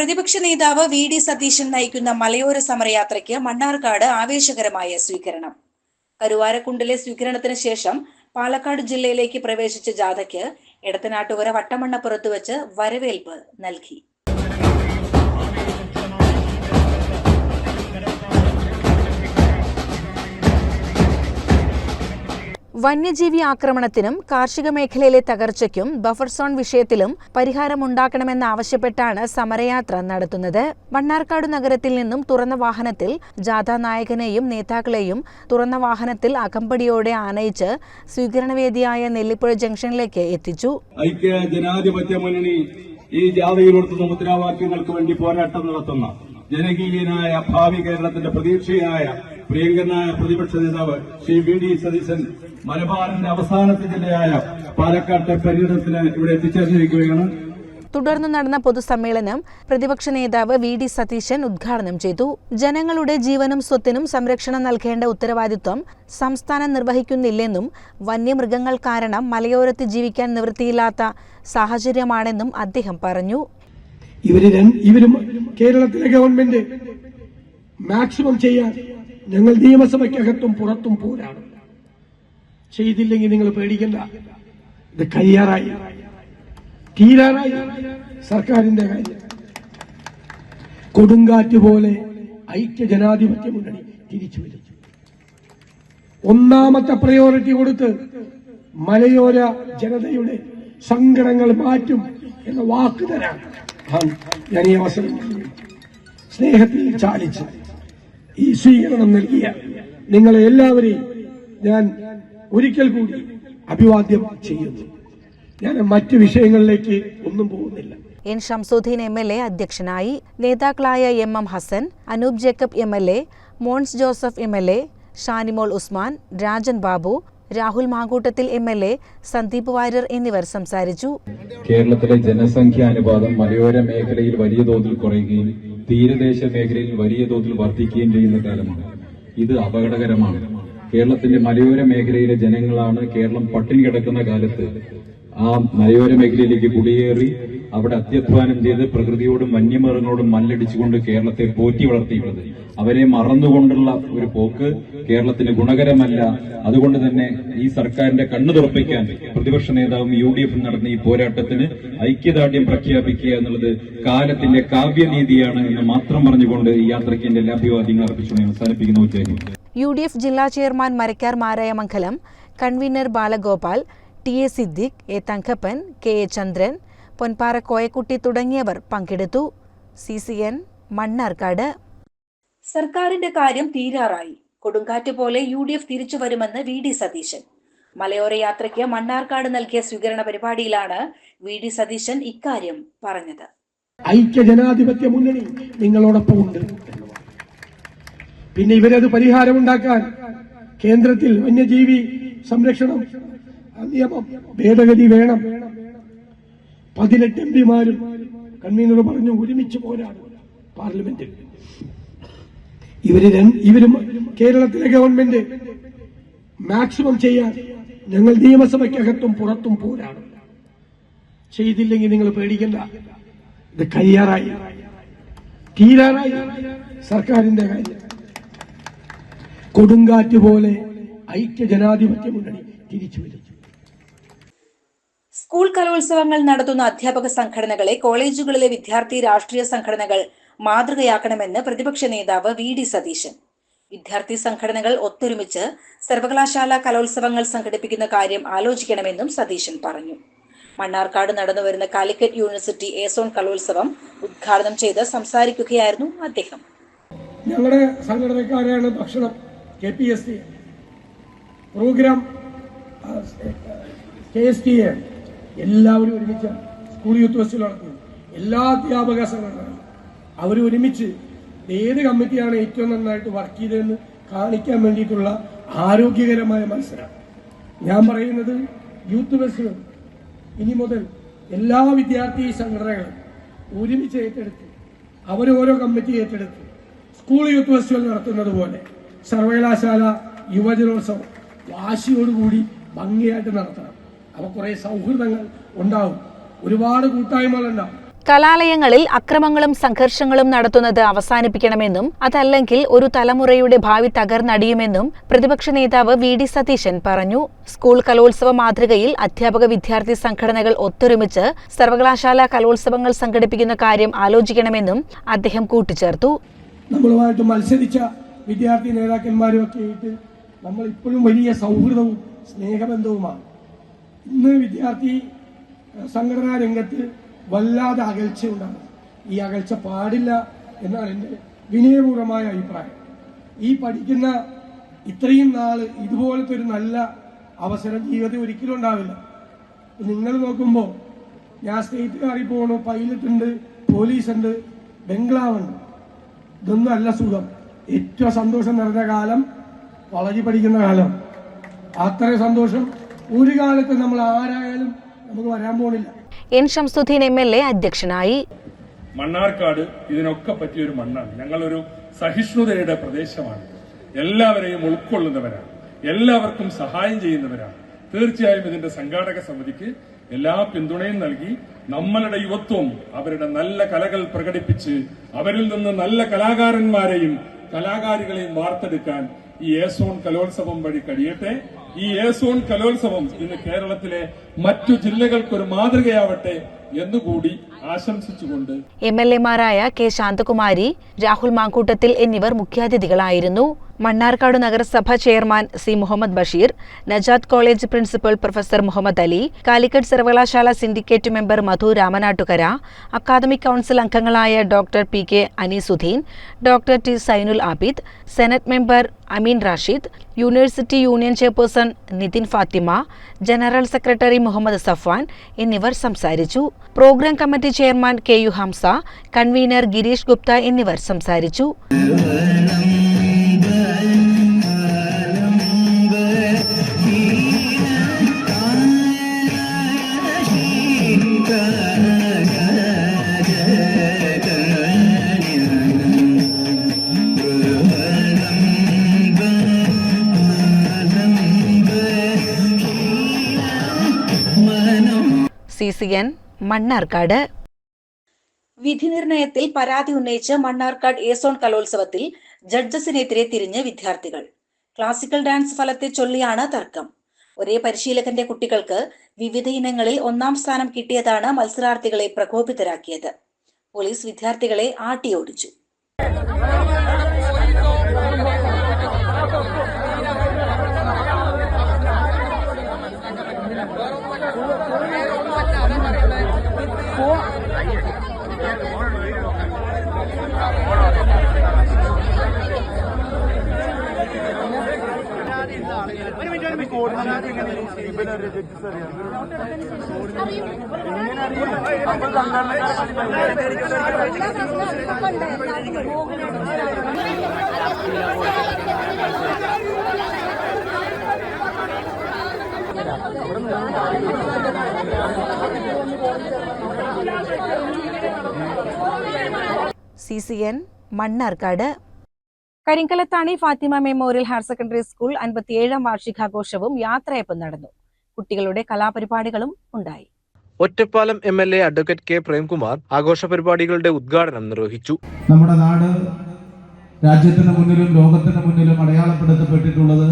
പ്രതിപക്ഷ നേതാവ് V D Satheesan നയിക്കുന്ന മലയോര സമരയാത്രയ്ക്ക് മണ്ണാർക്കാട് ആവേശകരമായ സ്വീകരണം. കരുവാരക്കുണ്ടിലെ സ്വീകരണത്തിന് ശേഷം പാലക്കാട് ജില്ലയിലേക്ക് പ്രവേശിച്ച ജാഥയ്ക്ക് എടത്തനാട്ടുകര വട്ടമണ്ണപ്പുറത്ത് വെച്ച് വരവേൽപ്പ് നൽകി. വന്യജീവി ആക്രമണത്തിനും കാർഷിക മേഖലയിലെ തകർച്ചയ്ക്കും ബഫർ സോൺ വിഷയത്തിലും പരിഹാരമുണ്ടാക്കണമെന്നാവശ്യപ്പെട്ടാണ് സമരയാത്ര നടത്തുന്നത്. മണ്ണാർക്കാട് നഗരത്തിൽ നിന്നും തുറന്ന വാഹനത്തിൽ ജാഥാ നായകനെയും നേതാക്കളെയും തുറന്ന വാഹനത്തിൽ അകമ്പടിയോടെ ആനയിച്ച് സ്വീകരണവേദിയായ നെല്ലിപ്പുഴ ജംഗ്ഷനിലേക്ക് എത്തിച്ചു. ഐക്യ ജനാധിപത്യ മുന്നണി ഈ ജാഥയിലുടുത്തുന്ന മുദ്രാവാക്യങ്ങൾക്ക് വേണ്ടി പോരാട്ടം നടത്തുന്ന ജനകീയനായ ഭാവി കേരളത്തിന്റെ പ്രതീക്ഷയായ പ്രിയങ്കരനായ പ്രതിപക്ഷ നേതാവ് ശ്രീ വി ഡി സതീശൻ മലബാറിന്റെ അവസാനത്തെ ജില്ലയായ പാലക്കാട്ടെ പര്യടനത്തിന് ഇവിടെ എത്തിച്ചേർന്നിരിക്കുകയാണ്. തുടർന്ന് നടന്ന പൊതുസമ്മേളനം പ്രതിപക്ഷ നേതാവ് വി ഡി സതീശൻ ഉദ്ഘാടനം ചെയ്തു. ജനങ്ങളുടെ ജീവനും സ്വത്തിനും സംരക്ഷണം നൽകേണ്ട ഉത്തരവാദിത്വം സംസ്ഥാനം നിർവഹിക്കുന്നില്ലെന്നും വന്യമൃഗങ്ങൾ കാരണം മലയോരത്ത് ജീവിക്കാൻ നിവൃത്തിയില്ലാത്ത സാഹചര്യമാണെന്നും അദ്ദേഹം പറഞ്ഞു. ഇവർ കേരളത്തിലെ ഗവൺമെന്റ് മാക്സിമം ചെയ്യാൻ ഞങ്ങൾ നിയമസഭയ്ക്കകത്തും പുറത്തും പോരാടും. ചെയ്തില്ലെങ്കിൽ നിങ്ങൾ പേടിക്കണ്ട. ഇത് കയ്യാറായി. തീരാറായി സർക്കാരിന്റെ കാര്യം. കൊടുങ്കാറ്റ് പോലെ ഐക്യ ജനാധിപത്യ മുന്നണി തിരിച്ചു വരും ഒന്നാമത്തെ പ്രയോറിറ്റി കൊടുത്ത് മലയോര ജനതയുടെ സങ്കടങ്ങൾ മാറ്റും എന്ന വാക്ക് തരാം. ഞാൻ ഈ അവസരം സ്നേഹത്തിൽ ചാലിച്ച് ഈ സ്വീകരണം നൽകിയ നിങ്ങളെ എല്ലാവരെയും ഞാൻ ഒരിക്കൽ കൂടി അഭിവാദ്യം ചെയ്യുന്നു. ഞാൻ മറ്റു വിഷയങ്ങളിലേക്ക് ഒന്നും പോകുന്നില്ല. N Shamsudheen M L A അധ്യക്ഷനായി നേതാക്കളായ M M Hasan Anoop Jacob M L A Mons Joseph M L A Shanimol Usman Rajan Babu Rahul Mankoottathil M L A Sandeep Varier എന്നിവർ സംസാരിച്ചു. കേരളത്തിലെ ജനസംഖ്യ അനുപാതം മലയോര മേഖലയിൽ വലിയ തോതിൽ കുറയുകയും തീരദേശ മേഖലയിൽ വലിയ തോതിൽ വർദ്ധിക്കുകയും ചെയ്യുന്ന കാലമാണ്. ഇത് അപകടകരമാണ്. കേരളത്തിന്റെ മലയോര മേഖലയിലെ ജനങ്ങളാണ് കേരളം പട്ടിണി കിടക്കുന്ന കാലത്ത് ആ മലയോര മേഖലയിലേക്ക് കുടിയേറി അവിടെ അത്യധ്വാനം ചെയ്ത് പ്രകൃതിയോടും വന്യമൃഗങ്ങളോടും മല്ലടിച്ചുകൊണ്ട് കേരളത്തെ പോറ്റി വളർത്തിയിട്ടുള്ളത്. അവരെ മറന്നുകൊണ്ടുള്ള ഒരു പോക്ക് കേരളത്തിന് ഗുണകരമല്ല. അതുകൊണ്ട് തന്നെ ഈ സർക്കാരിന്റെ കണ്ണു തുറപ്പിക്കാൻ പ്രതിപക്ഷ നേതാവും യു ഡി എഫും നടന്ന ഈ പോരാട്ടത്തിന് ഐക്യദാർഢ്യം പ്രഖ്യാപിക്കുക എന്നുള്ളത് കാലത്തിന്റെ കാവ്യനീതിയാണ് എന്ന് മാത്രം പറഞ്ഞുകൊണ്ട് ഈ യാത്രയ്ക്ക് എന്റെ എല്ലാ അഭിവാദ്യങ്ങൾ അർപ്പിച്ചു ഞാൻ അവസാനിപ്പിക്കുന്നു. യു ഡി എഫ് ജില്ലാ chairman Marakkar Marayamangalam convener Balagopal T A Siddique A Thankappan K A Chandran Ponpara Koyakutty തുടങ്ങിയവർ പങ്കെടുത്തു. C C N Mannarkkad. സർക്കാരിന്റെ കാര്യം തീരാറായി. കൊടുങ്കാറ്റ് പോലെ യു ഡി എഫ് തിരിച്ചു വരുമെന്ന് വി ഡി സതീശൻ. മലയോര യാത്രയ്ക്ക് മണ്ണാർക്കാട് നൽകിയ സ്വീകരണ പരിപാടിയിലാണ് വി ഡി സതീശൻ ഇക്കാര്യം പറഞ്ഞത്. ഐക്യ ജനാധിപത്യ മുന്നണി നിങ്ങളോടൊപ്പം ഉണ്ട് പിന്നെ ഇവരത് പരിഹാരമുണ്ടാക്കാൻ കേന്ദ്രത്തിൽ വന്യജീവി സംരക്ഷണം നിയമം ഭേദഗതി വേണം. പതിനെട്ട് എം പിമാരും കൺവീനർ പറഞ്ഞു ഒരുമിച്ച് പോരാടും പാർലമെന്റിൽ ഇവർ ഇവരും കേരളത്തിലെ ഗവൺമെന്റ് മാക്സിമം ചെയ്യാൻ ഞങ്ങൾ നിയമസഭയ്ക്കകത്തും പുറത്തും പോരാടും. ചെയ്തില്ലെങ്കിൽ നിങ്ങൾ പേടിക്കണ്ട. ഇത് കയ്യാറായി. തീരാറായി. സർക്കാരിന്റെ കാര്യം. കൊടുങ്കാറ്റ് പോലെ ഐക്യ ജനാധിപത്യ മുന്നണി തിരിച്ചു വരും. സ്കൂൾ കലോത്സവങ്ങൾ നടത്തുന്ന അധ്യാപക സംഘടനകളെ കോളേജുകളിലെ വിദ്യാർത്ഥി രാഷ്ട്രീയ സംഘടനകൾ മാതൃകയാക്കണമെന്ന് പ്രതിപക്ഷ നേതാവ് വി ഡി സതീശൻ. വിദ്യാർത്ഥി സംഘടനകൾ ഒത്തൊരുമിച്ച് സർവകലാശാല കലോത്സവങ്ങൾ സംഘടിപ്പിക്കുന്ന കാര്യം ആലോചിക്കണമെന്നും സതീശൻ പറഞ്ഞു. മണ്ണാർക്കാട് നടന്നുവരുന്ന കാലിക്കറ്റ് യൂണിവേഴ്സിറ്റി ഏസോൺ കലോത്സവം ഉദ്ഘാടനം ചെയ്ത് സംസാരിക്കുകയായിരുന്നു അദ്ദേഹം. ഞങ്ങളുടെ സംഘടനക്കാരാണ് ഭക്ഷണം K P S T programme K S T A എല്ലാവരും ഒരുമിച്ച് സ്കൂൾ യൂത്ത് ഫെസ്റ്റിവൽ നടത്തുന്നു. എല്ലാ അധ്യാപക സംഘടനകളും അവർ ഒരുമിച്ച് ഏത് കമ്മിറ്റിയാണ് ഏറ്റവും നന്നായിട്ട് വർക്ക് ചെയ്തതെന്ന് കാണിക്കാൻ വേണ്ടിയിട്ടുള്ള ആരോഗ്യകരമായ മത്സരം. ഞാൻ പറയുന്നത് യൂത്ത് ഫെസ്റ്റിവൽ ഇനി മുതൽ എല്ലാ വിദ്യാർത്ഥി സംഘടനകളും ഒരുമിച്ച് ഏറ്റെടുത്ത് അവരോരോ കമ്മിറ്റി ഏറ്റെടുത്ത് സ്കൂൾ യൂത്ത് ഫെസ്റ്റിവൽ നടത്തുന്നത് പോലെ സർവകലാശാല യുവജനോത്സവം വാശിയോടുകൂടി ഭംഗിയായിട്ട് നടത്തണം. അപ്പോൾ കുറേ സൗഹൃദങ്ങൾ ഉണ്ടാവും. ഒരുപാട് കൂട്ടായ്മകളുണ്ടാവും കലാലയങ്ങളിൽ അക്രമങ്ങളും സംഘർഷങ്ങളും നടത്തുന്നത് അവസാനിപ്പിക്കണമെന്നും അതല്ലെങ്കിൽ ഒരു തലമുറയുടെ ഭാവി തകർന്നടിയുമെന്നും പ്രതിപക്ഷ നേതാവ് വി ഡി സതീശൻ പറഞ്ഞു. സ്കൂൾ കലോത്സവ മാതൃകയിൽ അധ്യാപക വിദ്യാർത്ഥി സംഘടനകൾ ഒത്തൊരുമിച്ച് സർവകലാശാല കലോത്സവങ്ങൾ സംഘടിപ്പിക്കുന്ന കാര്യം ആലോചിക്കണമെന്നും അദ്ദേഹം കൂട്ടിച്ചേർത്തു. നമ്മളുമായിട്ട് മത്സരിച്ച വിദ്യാർത്ഥി നേതാക്കന്മാരും ഒക്കെ ആയിട്ട് നമ്മൾ ഇപ്പോഴും വലിയ സൗഹൃദവും സ്നേഹബന്ധവുമാണ്. ഇന്ന് വിദ്യാർത്ഥി സംഘടനാ രംഗത്ത് വല്ലാതെ അകൽച്ച ഉണ്ടാകും ഈ അകൽച്ച പാടില്ല എന്നാണ് എന്റെ വിനയപൂർവമായ അഭിപ്രായം. ഈ പഠിക്കുന്ന ഇത്രയും നാൾ ഇതുപോലത്തെ ഒരു നല്ല അവസരം ജീവിതത്തിൽ ഒരിക്കലും ഉണ്ടാവില്ല. നിങ്ങൾ നോക്കുമ്പോൾ ഞാൻ സ്റ്റേറ്റ് കാറി പോകണു പൈലറ്റ് ഉണ്ട് പോലീസ് ഉണ്ട് ബംഗ്ലാവുണ്ട്. ഇതൊന്നും അല്ല സുഖം. ഏറ്റവും സന്തോഷം നിറഞ്ഞ കാലം വളരി പഠിക്കുന്ന കാലം. അത്രയും സന്തോഷം. ഒരു കാലത്ത് നമ്മൾ ആരായാലും നമുക്ക് വരാൻ പോണില്ല. N Shamsudheen M L A അധ്യക്ഷനായി. മണ്ണാർക്കാട് ഇതിനൊക്കെ പറ്റിയ ഒരു മണ്ണാണ്. ഞങ്ങളൊരു സഹിഷ്ണുതയുടെ പ്രദേശമാണ്. എല്ലാവരെയും ഉൾക്കൊള്ളുന്നവരാണ്. എല്ലാവർക്കും സഹായം ചെയ്യുന്നവരാണ്. തീർച്ചയായും ഇതിന്റെ സംഘാടക സമിതിക്ക് എല്ലാ പിന്തുണയും നൽകി നമ്മളുടെ യുവത്വം അവരുടെ നല്ല കലകൾ പ്രകടിപ്പിച്ച് അവരിൽ നിന്ന് നല്ല കലാകാരന്മാരെയും കലാകാരികളെയും വാർത്തെടുക്കാൻ ഈ ഏസോൺ കലോത്സവം വഴി കഴിയട്ടെ? ഈ ഏസോൺ കലോത്സവം ഇന്ന് കേരളത്തിലെ മറ്റു ജില്ലകൾക്കൊരു മാതൃകയാവട്ടെ എന്നുകൂടി ആശംസിച്ചുകൊണ്ട് എം എൽ എമാരായ കെ ശാന്തകുമാരി രാഹുൽ മാങ്കൂട്ടത്തിൽ എന്നിവർ മുഖ്യാതിഥികളായിരുന്നു. മണ്ണാർക്കാട് നഗരസഭ chairman C Muhammed Basheer Najath college principal professor Muhammed Ali Calicut സർവകലാശാല syndicate member Madhu Ramanattukara academic council അംഗങ്ങളായ doctor P K Aneesudheen doctor T Zainul Abid senate member Ameen Rashid university union chairperson Nithin Fathima general secretary Muhammed Safwan എന്നിവർ സംസാരിച്ചു. Programme committee chairman K U Hamza convener Girish Gupta എന്നിവർ സംസാരിച്ചു. N Mannarkkad. വിധി നിർണയത്തിൽ പരാതി ഉന്നയിച്ച് Mannarkkad A zone കലോത്സവത്തിൽ ജഡ്ജസിനെതിരെ തിരിഞ്ഞ് വിദ്യാർത്ഥികൾ. ക്ലാസിക്കൽ ഡാൻസ് ഫലത്തെ ചൊല്ലിയാണ് തർക്കം. ഒരേ പരിശീലകന്റെ കുട്ടികൾക്ക് വിവിധ ഇനങ്ങളിൽ ഒന്നാം സ്ഥാനം കിട്ടിയതാണ് മത്സരാർത്ഥികളെ പ്രകോപിതരാക്കിയത്. പോലീസ് വിദ്യാർത്ഥികളെ ആട്ടിയോടിച്ചു. C C N Mannarkkad. Karinkallathani Fathima memorial higher secondary school അൻപത്തിയേഴാം വാർഷികാഘോഷവും യാത്രയപ്പും നടന്നു. കുട്ടികളുടെ കലാപരിപാടികളും ഉണ്ടായി. Ottapalam M L A advocate K Premkumar ആഘോഷ പരിപാടികളുടെ ഉദ്ഘാടനം നിർവഹിച്ചു. നമ്മുടെ നാട് രാജ്യത്തിന് മുന്നിലും ലോകത്തിന് മുന്നിലും അടയാളപ്പെടുത്തപ്പെട്ടിട്ടുള്ളത്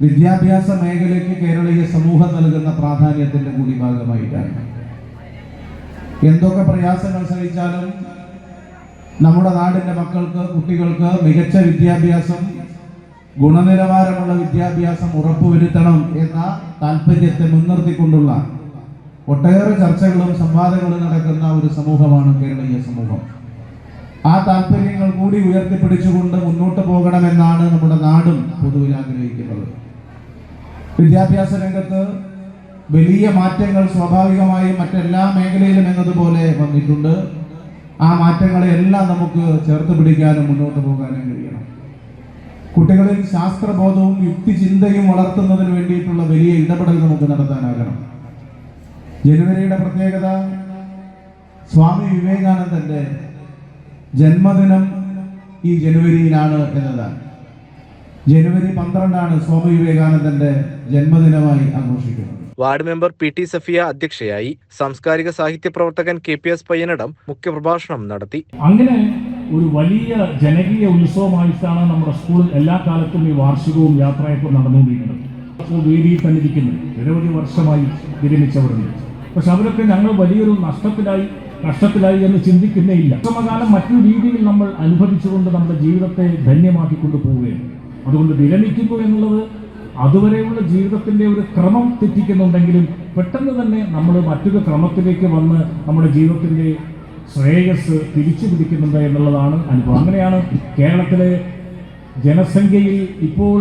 വിദ്യാഭ്യാസ മേഖലയ്ക്ക് കേരളീയ സമൂഹം നൽകുന്ന പ്രാധാന്യത്തിന്റെ കൂടി ഭാഗമായിട്ടാണ് എന്തൊക്കെ പ്രയാസങ്ങൾ സഹിച്ചാലും നമ്മുടെ നാടിന്റെ മക്കൾക്ക് കുട്ടികൾക്ക് മികച്ച വിദ്യാഭ്യാസം ഗുണനിലവാരമുള്ള വിദ്യാഭ്യാസം ഉറപ്പുവരുത്തണം എന്ന താല്പര്യത്തെ മുൻനിർത്തിക്കൊണ്ടുള്ള ഒട്ടേറെ ചർച്ചകളും സംവാദങ്ങളും നടക്കുന്ന ഒരു സമൂഹമാണ് കേരളീയ സമൂഹം. ആ താല്പര്യങ്ങൾ കൂടി ഉയർത്തിപ്പിടിച്ചുകൊണ്ട് മുന്നോട്ട് പോകണമെന്നാണ് നമ്മുടെ നാടും പൊതുവിൽ ആഗ്രഹിക്കുന്നത്. വിദ്യാഭ്യാസ രംഗത്ത് വലിയ മാറ്റങ്ങൾ സ്വാഭാവികമായും മറ്റെല്ലാ മേഖലയിലും എന്നതുപോലെ വന്നിട്ടുണ്ട്. ആ മാറ്റങ്ങളെ എല്ലാം നമുക്ക് ചേർത്ത് പിടിക്കാനും മുന്നോട്ട് പോകാനും കഴിയണം കുട്ടികളിൽ ശാസ്ത്രബോധവും യുക്തിചിന്തയും വളർത്തുന്നതിന് വേണ്ടിയിട്ടുള്ള വലിയ ഇടപെടൽ നമുക്ക് നടത്താനാകണം. ജനുവരിയുടെ പ്രത്യേകത സ്വാമി വിവേകാനന്ദന്റെ ജന്മദിനം ഈ ജനുവരിയിലാണ് എന്നതാണ്. ജനുവരി പന്ത്രണ്ടാണ് സ്വാമി വിവേകാനന്ദന്റെ ജന്മദിനമായി ആഘോഷിക്കുന്നത്. Ward member P T Safiya അധ്യക്ഷയായി സാംസ്കാരിക സാഹിത്യ പ്രവർത്തകൻ കെ പി എസ് പയ്യനടം മുഖ്യപ്രഭാഷണം നടത്തി. അങ്ങനെ ഒരു വലിയ ജനകീയ ഉത്സവമായിട്ടാണ് നമ്മുടെ സ്കൂൾ എല്ലാ കാലത്തും ഈ വാർഷികവും യാത്രയപ്പും നടന്നുകൊണ്ടിരിക്കുന്നത്. വേദിയിൽ തന്നെ ഇരിക്കുന്നത് നിരവധി വർഷമായി വിരമിച്ചവരുണ്ട് പക്ഷെ അവരൊക്കെ ഞങ്ങൾ വലിയൊരു നഷ്ടത്തിലായി നഷ്ടത്തിലായി എന്ന് ചിന്തിക്കുന്നേ ഇല്ല. സമകാലം മറ്റു രീതിയിൽ നമ്മൾ അനുഭവിച്ചുകൊണ്ട് നമ്മുടെ ജീവിതത്തെ ധന്യമാക്കിക്കൊണ്ട് പോവുകയാണ്. അതുകൊണ്ട് വിരമിക്കുന്നു എന്നുള്ളത് അതുവരെയുള്ള ജീവിതത്തിന്റെ ഒരു ക്രമം തെറ്റിക്കുന്നുണ്ടെങ്കിലും പെട്ടെന്ന് തന്നെ നമ്മൾ മറ്റൊരു ക്രമത്തിലേക്ക് വന്ന് നമ്മുടെ ജീവിതത്തിന്റെ ശ്രേയസ് തിരിച്ചു പിടിക്കുന്നുണ്ട് എന്നുള്ളതാണ് അനുഭവം. അങ്ങനെയാണ് കേരളത്തിലെ ജനസംഖ്യയിൽ ഇപ്പോൾ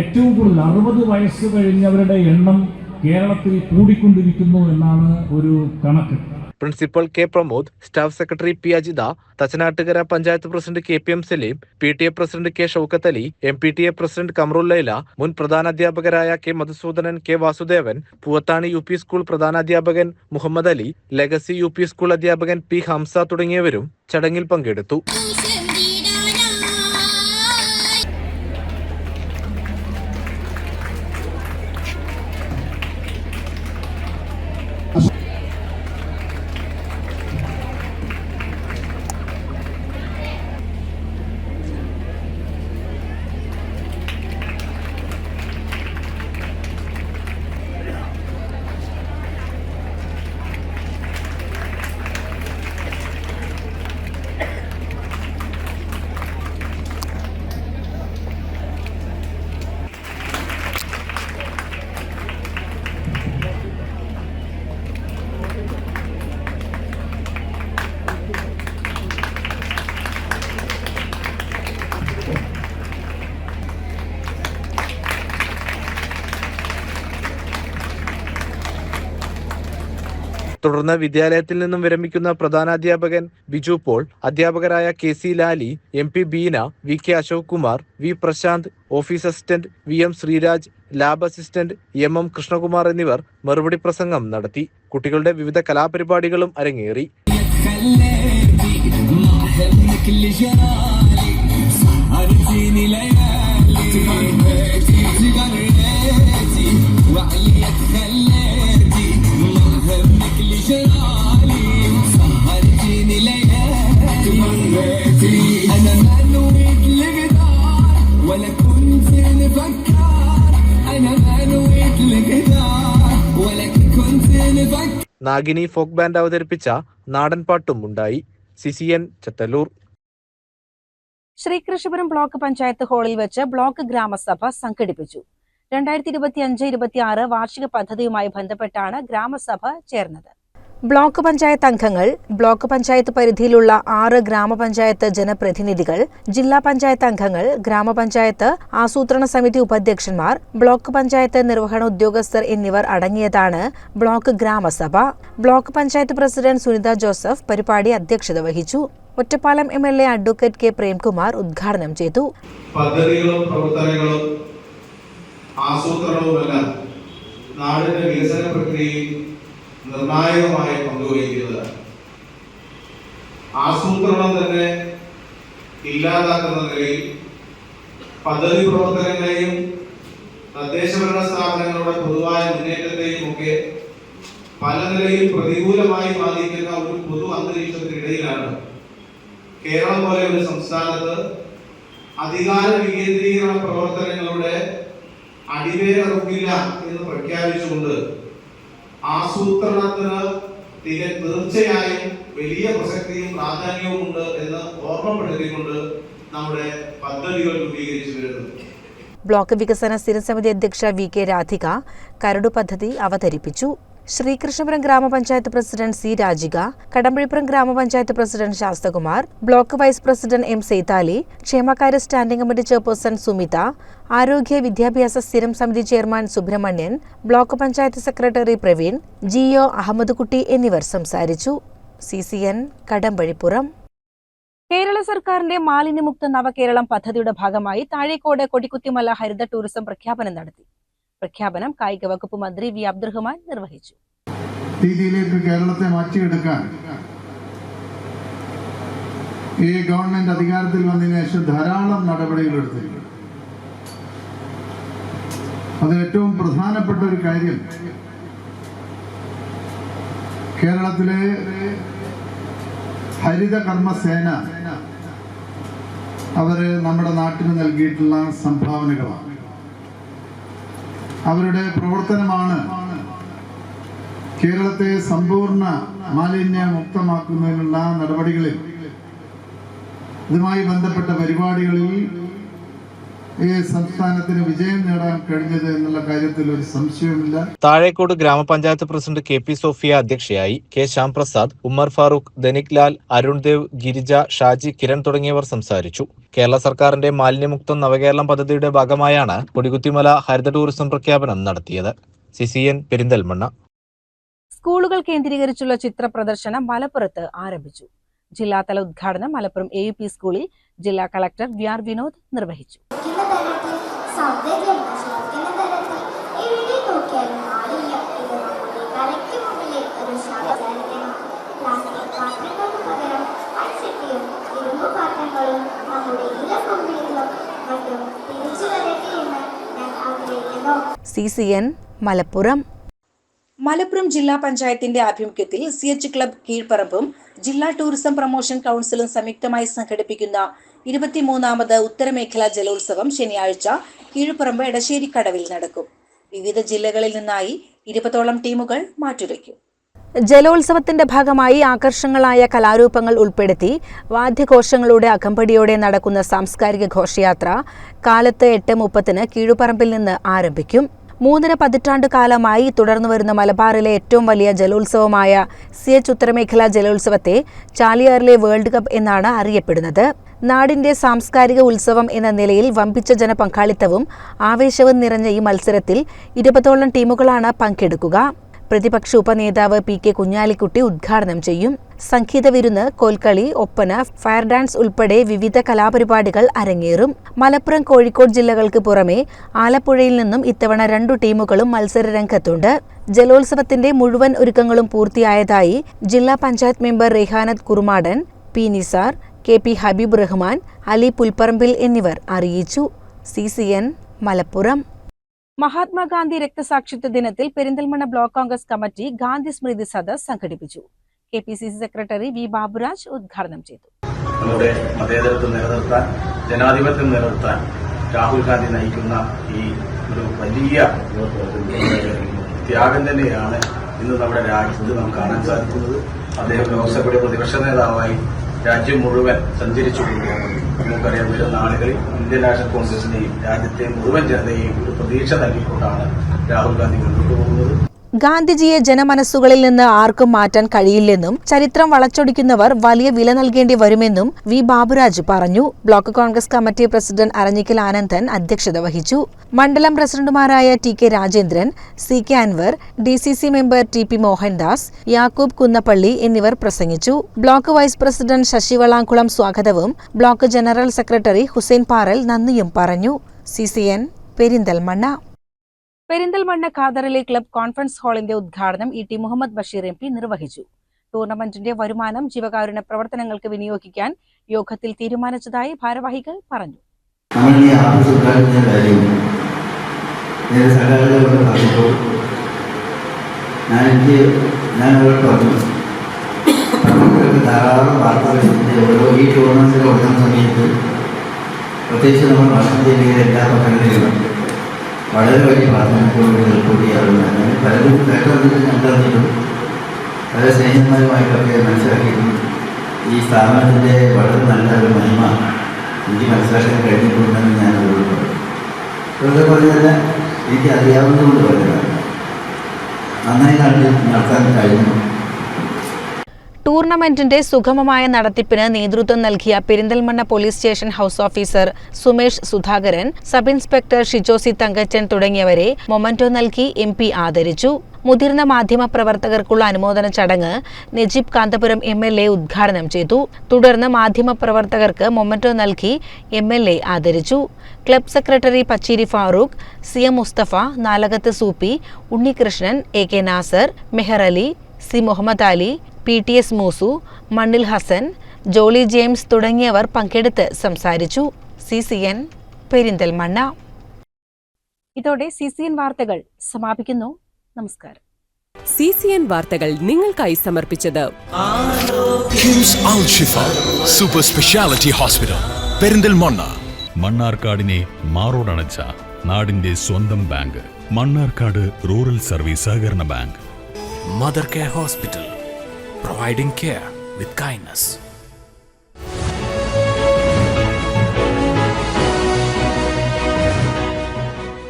ഏറ്റവും കൂടുതൽ അറുപത് വയസ്സ് കഴിഞ്ഞവരുടെ എണ്ണം കേരളത്തിൽ കൂടിക്കൊണ്ടിരിക്കുന്നു എന്നാണ് ഒരു കണക്ക്. Principal K Pramod staff secretary P Ajitha Thachanattukara panchayat president K P M Saleem P T A president K Shoukath Ali M P T A president Kamarul Laila മുൻ പ്രധാനാധ്യാപകരായ K Madhusoodanan K Vasudevan Poovathani U P school പ്രധാനാധ്യാപകൻ Muhammed Ali Legacy U P school അധ്യാപകൻ P Hamza തുടങ്ങിയവരും ചടങ്ങിൽ പങ്കെടുത്തു. തുടർന്ന് വിദ്യാലയത്തിൽ നിന്നും വിരമിക്കുന്ന പ്രധാനാധ്യാപകൻ ബിജു പോൾ അധ്യാപകരായ K C Lali M P Beena V K Ashok Kumar V Prashanth office assistant V M Sreeraj lab assistant M M Krishnakumar എന്നിവർ മറുപടി പ്രസംഗം നടത്തി. കുട്ടികളുടെ വിവിധ കലാപരിപാടികളും അരങ്ങേറി. നാഗിനി ഫോക്ക് ബാൻഡ് അവതരിപ്പിച്ച നാടൻ പാട്ടും ഉണ്ടായി. C C N Chathallur Sreekrishnapuram block panchayat ഹാളിൽ വെച്ച് ബ്ലോക്ക് ഗ്രാമസഭ സംഘടിപ്പിച്ചു. രണ്ടായിരത്തി ഇരുപത്തി അഞ്ച് ഇരുപത്തി ആറ് വാർഷിക പദ്ധതിയുമായി ബന്ധപ്പെട്ടാണ് ഗ്രാമസഭ ചേർന്നത്. ബ്ലോക്ക് പഞ്ചായത്ത് അംഗങ്ങൾ ബ്ലോക്ക് പഞ്ചായത്ത് പരിധിയിലുള്ള ആറ് ഗ്രാമപഞ്ചായത്ത് ജനപ്രതിനിധികൾ ജില്ലാ പഞ്ചായത്ത് അംഗങ്ങൾ ഗ്രാമപഞ്ചായത്ത് ആസൂത്രണ സമിതി ഉപാധ്യക്ഷന്മാർ ബ്ലോക്ക് പഞ്ചായത്ത് നിർവഹണ ഉദ്യോഗസ്ഥർ എന്നിവർ അടങ്ങിയതാണ് ബ്ലോക്ക് ഗ്രാമസഭ. ബ്ലോക്ക് പഞ്ചായത്ത് പ്രസിഡന്റ് സുനിത ജോസഫ് പരിപാടി അധ്യക്ഷത വഹിച്ചു. Ottapalam M L A advocate K Premkumar ഉദ്ഘാടനം ചെയ്തു. പദ്ധതികളും പ്രവർത്തനങ്ങളും നാടിന്റെ വികസന പ്രക്രിയയിൽ നിർണായകമായ പങ്കുവഹിക്കുന്നതാണ് ആസൂത്രണം തന്നെ ഇല്ലാതാക്കുന്ന നിലയിൽ പദ്ധതി പ്രവർത്തനങ്ങളെയും തദ്ദേശഭരണ സ്ഥാപനങ്ങളുടെ പൊതുവായ മുന്നേറ്റത്തെയും ഒക്കെ പല നിലയിൽ പ്രതികൂലമായി ബാധിക്കുന്ന ഒരു പൊതു അന്തരീക്ഷത്തിനിടയിലാണ് കേരളം പോലെ ഒരു സംസ്ഥാനത്ത് അധികാര വികേന്ദ്രീകരണ പ്രവർത്തനങ്ങളുടെ അടിവേറുക്കില്ല എന്ന് പ്രഖ്യാപിച്ചുകൊണ്ട് ആസൂത്രണത്തിന് തീർച്ചയായും വലിയ പ്രസക്തിയും പ്രാധാന്യവും ഉണ്ട് എന്ന് ഓർമ്മപ്പെടുത്തിക്കൊണ്ട് നമ്മുടെ പദ്ധതികൾ രൂപീകരിച്ചു വരുന്നത് ബ്ലോക്ക് വികസന സ്ഥിരസമിതി അധ്യക്ഷ വി കെ രാധിക കരടു പദ്ധതി അവതരിപ്പിച്ചു. ശ്രീകൃഷ്ണപുരം ഗ്രാമപഞ്ചായത്ത് പ്രസിഡന്റ് സി രാജിക കടമ്പഴിപ്പുറം ഗ്രാമപഞ്ചായത്ത് president Sasthakumar block vice president M Saidali ക്ഷേമകാര്യ സ്റ്റാൻഡിംഗ് കമ്മിറ്റി ചെയർപേഴ്സൺ സുമിത ആരോഗ്യ വിദ്യാഭ്യാസ സ്ഥിരം സമിതി chairman Subrahmanian block panchayat secretary Praveen G O Ahammed Kutty എന്നിവർ സംസാരിച്ചു. C C N Kadampazhipuram. Kerala സർക്കാരിന്റെ മാലിന്യമുക്ത നവകേരളം പദ്ധതിയുടെ ഭാഗമായി താഴേക്കോട് കൊടിക്കുത്തിമല ഹരിത ടൂറിസം പ്രഖ്യാപനം നടത്തി. പ്രഖ്യാപനം കായിക വകുപ്പ് മന്ത്രി വി അബ്ദുറഹ്മാൻ നിർവഹിച്ചു. രീതിയിലേക്ക് കേരളത്തെ മാറ്റിയെടുക്കാൻ ഈ ഗവൺമെന്റ് അധികാരത്തിൽ വന്നതിന് ശേഷം ധാരാളം നടപടികൾ എടുത്തിട്ടുണ്ട് അത് ഏറ്റവും പ്രധാനപ്പെട്ട ഒരു കാര്യം. കേരളത്തിലെ ഹരിത കർമ്മസേന അവർ നമ്മുടെ നാട്ടിന് നൽകിയിട്ടുള്ള സംഭാവനകളാണ്. അവരുടെ പ്രവർത്തനമാണ് കേരളത്തെ സമ്പൂർണ മാലിന്യ മുക്തമാക്കുന്നതിനുള്ള നടപടികളിൽ. ഇതുമായി ബന്ധപ്പെട്ട പരിപാടികളിൽ ഈ സംസ്ഥാനത്തിന് വിജയം നേടാൻ കഴിഞ്ഞത് എന്നുള്ള കാര്യത്തിൽ ഒരു സംശയവുമില്ല. താഴേക്കോട് ഗ്രാമപഞ്ചായത്ത് പ്രസിഡന്റ് കെ പി സോഫിയ അധ്യക്ഷയായി കെ ശ്യാം പ്രസാദ് ഉമ്മർ ഫാറൂഖ് ദനിക് ലാൽ അരുൺ ദേവ് ഗിരിജ ഷാജി കിരൺ തുടങ്ങിയവർ സംസാരിച്ചു. കേരള സർക്കാരിന്റെ മാലിന്യമുക്തം നവകേരളം പദ്ധതിയുടെ ഭാഗമായാണ് കൊടികുത്തിമല ഹരിത ടൂറിസം പ്രഖ്യാപനം നടത്തിയത്. C C N Perinthalmanna. സ്കൂളുകൾ കേന്ദ്രീകരിച്ചുള്ള ചിത്ര പ്രദർശനം മലപ്പുറത്ത് ആരംഭിച്ചു. ജില്ലാതല ഉദ്ഘാടനം മലപ്പുറം എ യു പി സ്കൂളിൽ ജില്ലാ കളക്ടർ വി ആർ വിനോദ് നിർവഹിച്ചു. ഒരു ഞാൻ C C N Malappuram. Malappuram ജില്ലാ പഞ്ചായത്തിന്റെ ആഭിമുഖ്യത്തിൽ സി എച്ച് ക്ലബ് കീഴ്പ്പറമ്പും ജില്ലാ ടൂറിസം പ്രൊമോഷൻ കൗൺസിലും സംയുക്തമായി സംഘടിപ്പിക്കുന്ന ഇരുപത്തിമൂന്നാമത് ഉത്തരമേഖലാ ജലോത്സവം ശനിയാഴ്ച കീഴ്പ്പറമ്പ് എടശ്ശേരിക്കടവിൽ നടക്കും. വിവിധ ജില്ലകളിൽ നിന്നായി ഇരുപതോളം ടീമുകൾ മാറ്റുരയ്ക്കും. ജലോത്സവത്തിന്റെ ഭാഗമായി ആകർഷങ്ങളായ കലാരൂപങ്ങൾ ഉൾപ്പെടുത്തി വാദ്യഘോഷങ്ങളുടെ അകമ്പടിയോടെ നടക്കുന്ന സാംസ്കാരിക ഘോഷയാത്ര കാലത്ത് എട്ട് മുപ്പത്തിന് കീഴുപറമ്പിൽ നിന്ന് ആരംഭിക്കും. മൂന്നര പതിറ്റാണ്ട് കാലമായി തുടർന്നു വരുന്ന മലബാറിലെ ഏറ്റവും വലിയ ജലോത്സവമായ സി എച്ച് ഉത്തരമേഖലാ ജലോത്സവത്തെ ചാലിയാറിലെ വേൾഡ് കപ്പ് എന്നാണ് അറിയപ്പെടുന്നത്. നാടിന്റെ സാംസ്കാരിക ഉത്സവം എന്ന നിലയിൽ വമ്പിച്ച ജനപങ്കാളിത്തവും ആവേശവും നിറഞ്ഞ ഈ മത്സരത്തിൽ ഇരുപതോളം ടീമുകളാണ് പങ്കെടുക്കുക. പ്രതിപക്ഷ ഉപനേതാവ് പി കെ കുഞ്ഞാലിക്കുട്ടി ഉദ്ഘാടനം ചെയ്യും. സംഗീത വിരുന്ന് കോൽക്കളി ഒപ്പന ഫയർ ഡാൻസ് ഉൾപ്പെടെ വിവിധ കലാപരിപാടികൾ അരങ്ങേറും. മലപ്പുറം കോഴിക്കോട് ജില്ലകൾക്ക് പുറമെ ആലപ്പുഴയിൽ നിന്നും ഇത്തവണ രണ്ടു ടീമുകളും മത്സരരംഗത്തുണ്ട് ജലോത്സവത്തിന്റെ മുഴുവൻ ഒരുക്കങ്ങളും പൂർത്തിയായതായി ജില്ലാ panchayat member Rehanath Kurumadan P Nisar K P Habeeb Rahman Ali Pulparambil എന്നിവർ അറിയിച്ചു. C C N Malappuram. Mahatma Gandhi രക്തസാക്ഷിത്വ ദിനത്തിൽ പെരിന്തൽമണ്ണ ബ്ലോക്ക് കോൺഗ്രസ് കമ്മിറ്റി ഗാന്ധി സ്മൃതി സദസ് സംഘടിപ്പിച്ചു. K P C C secretary V Baburaj ഉദ്ഘാടനം ചെയ്തു. നമ്മുടെ മതേതരത്വം നിലനിർത്താൻ ജനാധിപത്യം നിലനിർത്താൻ രാഹുൽ ഗാന്ധി നയിക്കുന്ന ഈ ഒരു വലിയ ത്യാഗം തന്നെയാണ് ഇന്ന് നമ്മുടെ രാജ്യത്ത് നാം കാണാൻ സാധിക്കുന്നത്. അദ്ദേഹം ലോക്സഭയുടെ പ്രതിപക്ഷ നേതാവായി രാജ്യം മുഴുവൻ സഞ്ചരിച്ചുകൊണ്ട് നമുക്കറിയാം വരും നാളുകളിൽ ഇന്ത്യൻ നാഷണൽ കോൺഗ്രസിനെയും രാജ്യത്തെ മുഴുവൻ ജനതയെയും ഒരു പ്രതീക്ഷ നൽകിക്കൊണ്ടാണ് രാഹുൽ ഗാന്ധി മുന്നോട്ട് പോകുന്നത്. ഗാന്ധിജിയെ ജനമനസ്സുകളിൽ നിന്ന് ആർക്കും മാറ്റാൻ കഴിയില്ലെന്നും ചരിത്രം വളച്ചൊടിക്കുന്നവർ വലിയ വില നൽകേണ്ടി വരുമെന്നും വി ബാബുരാജ് പറഞ്ഞു. Block Congress committee president Aranhikkal Anandan അധ്യക്ഷത വഹിച്ചു. മണ്ഡലം പ്രസിഡന്റുമാരായ T K Rajendran C K Anvar D C C member T P Mohandas Yakub Kunnappally എന്നിവർ പ്രസംഗിച്ചു. Block vice president Sasi Valankulam സ്വാഗതവും block general secretary Hussain Paral നന്ദിയും പറഞ്ഞു. C C N Perinthalmanna. Perinthalmanna ഖാദറിലെ club conference ഹാളിന്റെ ഉദ്ഘാടനം E T Muhammed Basheer M P നിർവഹിച്ചു. ടൂർണമെന്റിന്റെ വരുമാനം ജീവകാരുണ്യ പ്രവർത്തനങ്ങൾക്ക് വിനിയോഗിക്കാൻ യോഗത്തിൽ തീരുമാനിച്ചതായി ഭാരവാഹികൾ പറഞ്ഞു. ധാരാളം വാർത്തകൾ ഈ ടൂർണമെന്റിൽ സമയത്ത് പ്രത്യേകിച്ച് നമ്മൾ ജില്ലയിലെ എല്ലാ വളരെ വലിയ പ്രാധാന്യത്തോടുകൂടി കൂടിയാണ് അങ്ങനെ പലരും കേട്ടറിഞ്ഞിട്ട് കണ്ടറിഞ്ഞിട്ടും വളരെ സ്നേഹന്മാരുമായിട്ടൊക്കെ മനസ്സിലാക്കിയിട്ടും ഈ സ്ഥാപനത്തിന്റെ വളരെ നല്ല ഒരു മഹിമ എനിക്ക് മനസ്സിലാക്കാൻ കഴിഞ്ഞിട്ടുണ്ടെന്ന് ഞാൻ അവരോട് പറഞ്ഞു വെറുതെ പറഞ്ഞതല്ല എനിക്ക് അറിയാവുന്നതുകൊണ്ട് പറഞ്ഞതാണ്. നന്നായി നടത്തി നടത്താൻ കഴിഞ്ഞു. ടൂർണമെന്റിന്റെ സുഗമമായ നടത്തിപ്പിന് നേതൃത്വം നൽകിയ Perinthalmanna police station house officer Sumesh Sudhakaran sub inspector Shijo C Thankachan തുടങ്ങിയവരെ മൊമന്റോ നൽകി എം ആദരിച്ചു. മുതിർന്ന മാധ്യമ പ്രവർത്തകർക്കുള്ള അനുമോദന ചടങ്ങ് Najeeb Kanthapuram M L A ഉദ്ഘാടനം ചെയ്തു. തുടർന്ന് മാധ്യമ പ്രവർത്തകർക്ക് മൊമന്റോ നൽകി എം എൽ എ ആദരിച്ചു. Club secretary Pacheeri Farooq C M Musthafa Nalakath Sooppy Unnikrishnan A K Nasar Meher Ali C Muhammed Ali P T S Moosu Mannil Hasan Jolly James തുടങ്ങിയവർ പങ്കെടുത്ത് സംസാരിച്ചു. C C N Perinthalmanna. ഇതോടെ C C N വാർത്തകൾ സമാപിക്കുന്നു. നമസ്കാരം. C C N വാർത്തകൾ നിങ്ങൾക്കായി സമർപ്പിച്ചത് സൂപ്പർ സ്പെഷ്യാലിറ്റി ഹോസ്പിറ്റൽ പെരിന്തൽമണ്ണ. മണ്ണാർക്കാടിനെ മാറോടണച്ച നാടിന്റെ സ്വന്തം ബാങ്ക് മണ്ണാർക്കാട് റൂറൽ സർവീസ് സഹകരണ bank. Mother care hospital. Providing care with kindness